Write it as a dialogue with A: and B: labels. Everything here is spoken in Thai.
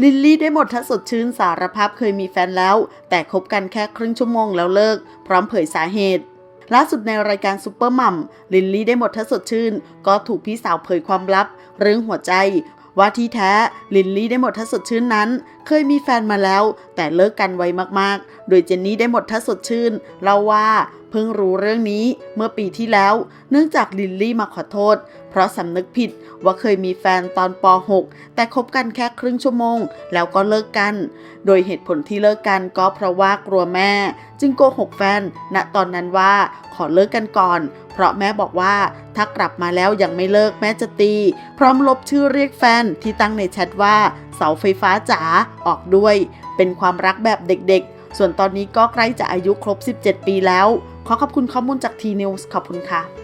A: ลิลลี่ได้หมดทัศสดชื่นสารภาพเคยมีแฟนแล้ว แต่คบกันแค่ครึ่งชั่วโมงแล้วเลิก พร้อมเผยสาเหตุ ล่าสุดในรายการซูเปอร์มัมลิลลี่ได้หมดทัศสดชื่น ก็ถูกพี่สาวเผยความลับ เรื่องหัวใจ ว่าที่แท้ลินลี่ได้หมดทัศสดชื่นนั้น เคยมีแฟนมาแล้ว แต่เลิกกันไวมากๆ โดยเจนนี่ได้หมดทัศสดชื่นเล่าว่า เพิ่งรู้เรื่องนี้เมื่อปีที่แล้ว เนื่องจากลินลี่มาขอโทษ เพราะสำนึกผิดว่าเคยมีแฟนตอนป .6 แต่คบกันแค่ครึ่งชั่วโมง แล้วก็เลิกกัน โดยเหตุผลที่เลิกกันก็เพราะว่ากลัวแม่ จึงโกหกแฟน ณตอนนั้นว่าขอเลิกกันก่อน เพราะแม่บอกว่าถ้ากลับมาแล้วยังไม่เลิกแม่จะตี พร้อมลบชื่อเรียกแฟนที่ตั้งในแชทว่า เสาไฟฟ้าจ๋าออกด้วย เป็นความรักแบบเด็กๆ ส่วนตอนนี้ก็ใกล้จะอายุครบ 17 ปีแล้ว ขอขอบคุณข้อมูลจากทีนิวส์ขอบคุณค่ะ